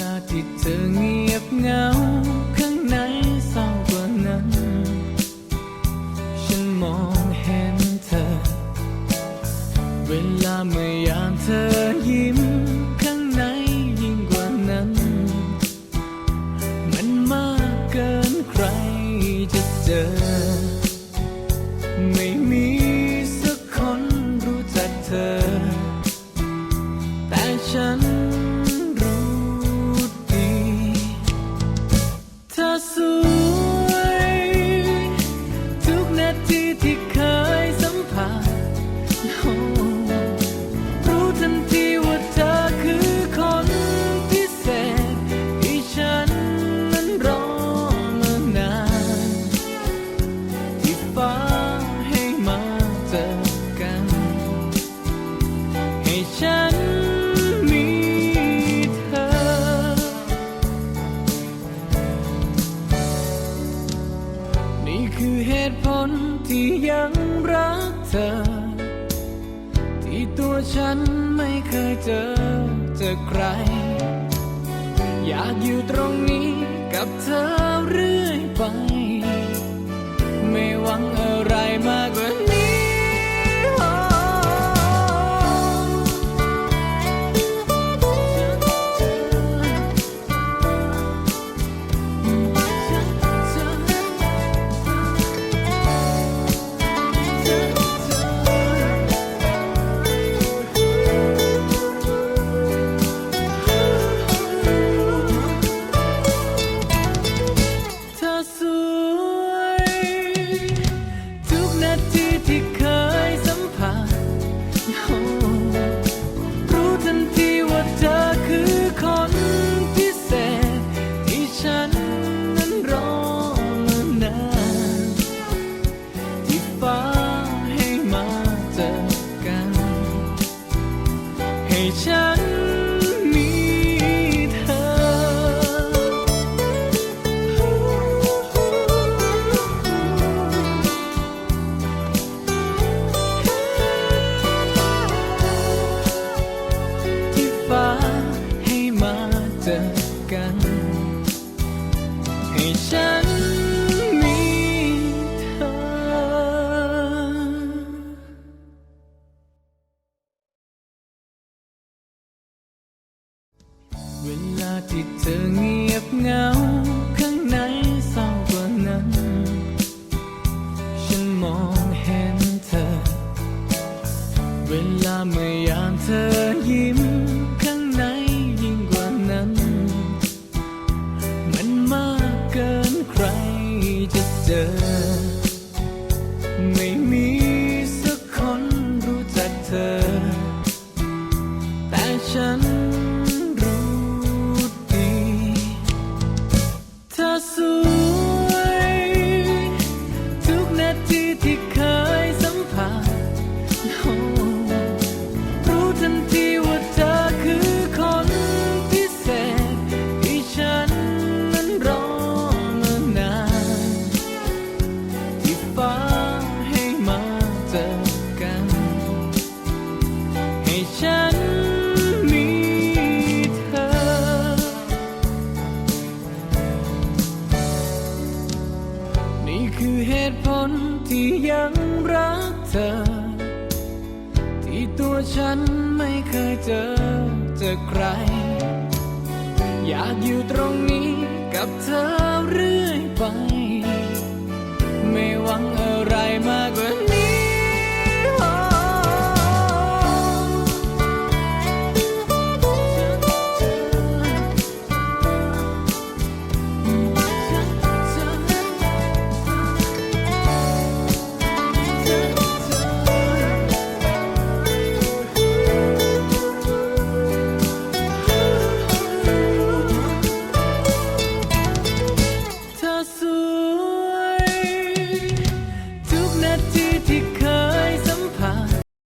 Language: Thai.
ลาที่เธอเงียบเหงา ข้างในเศร้ากว่านั้น ฉันมองเห็นเธอ เวลาเมื่อยามเธอยิ้ม ข้างในยิ่งกว่านั้น มันมากเกินใครจะเจอ ไม่มีสักคนรู้จักเธอ แต่ฉัน ที่ยังรักเธอ ที่ตัวฉันไม่เคยเจอเจอใคร อยากอยู่ตรงนี้กับเธอเรื่อยไป ไม่หวังอะไรมากกว่า ให้ ที่เธอเงียบเหงา ข้างในเศร้ากว่านั้น ฉันมองเห็นเธอ เวลาเมื่อยามเธอยิ้ม ข้างในยิ่งกว่านั้น มันมากเกินใครจะเจอ ไม่มีสักคนรู้จักเธอ แต่ฉัน คือเหตุผลที่ยังรักเธอ ที่ตัวฉันไม่เคยเจอเจอใคร อยากอยู่ตรงนี้กับเธอเรื่อยไป ไม่หวังอะไรมากกว่า